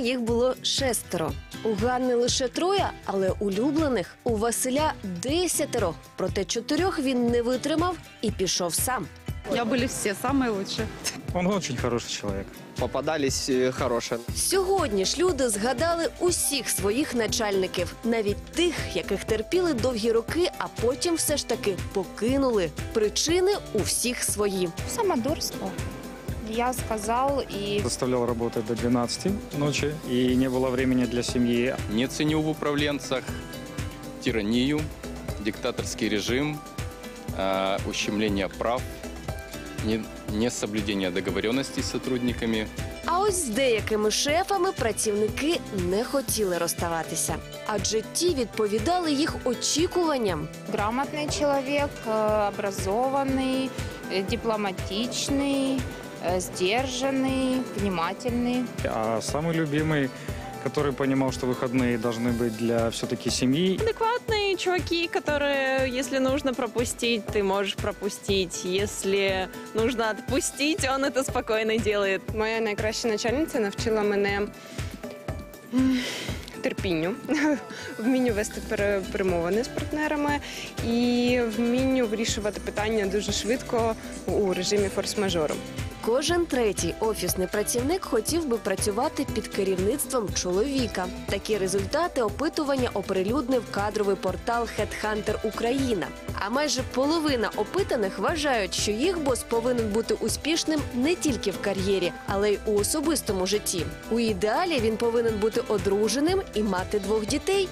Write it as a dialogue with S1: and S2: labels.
S1: їх було шестеро. У Ганни лише троє, але улюблених у Василя десятеро. Проте чотирьох він не витримав і пішов сам.
S2: Я были все самые лучшие.
S3: Он очень хороший человек.
S4: Попадались э, хорошие.
S1: Сьогодні ж люди згадали усіх своїх начальників, навіть тих, яких терпіли довгі роки, а потім все ж таки покинули. Причини у всіх свої.
S5: Самодурство. Я сказал и
S3: Заставлял работать до 12 ночи, и не было времени для семьи.
S6: Не ценю в управленцах тиранию, диктаторский режим, э, ущемление прав, не- несоблюдение договоренностей с сотрудниками.
S1: А ось з деякими шефами працівники не хотіли розставатися, адже ті відповідали їх очікуванням.
S5: грамотный человек, э, образованный, э, дипломатичный, э, сдержанный, внимательный.
S3: А самый любимый, который понимал, что выходные должны быть для все-таки семьи.
S7: адекватные чуваки, которые, если нужно пропустить, ты можешь пропустить. Если нужно отпустить, он это спокойно делает.
S8: Моя найкраща начальниця навчила мене м, терпінню, вмінню вести пере- перемовини з партнерами і вмінню вирішувати питання дуже швидко у режимі форс-мажору.
S1: Кожен третій офісний працівник хотів би працювати під керівництвом чоловіка. Такі результати опитування оприлюднив кадровий портал Headhunter Україна. А майже половина опитаних вважають, що їх бос повинен бути успішним не тільки в кар'єрі, але й у особистому житті. У ідеалі він повинен бути одруженим і мати двох дітей.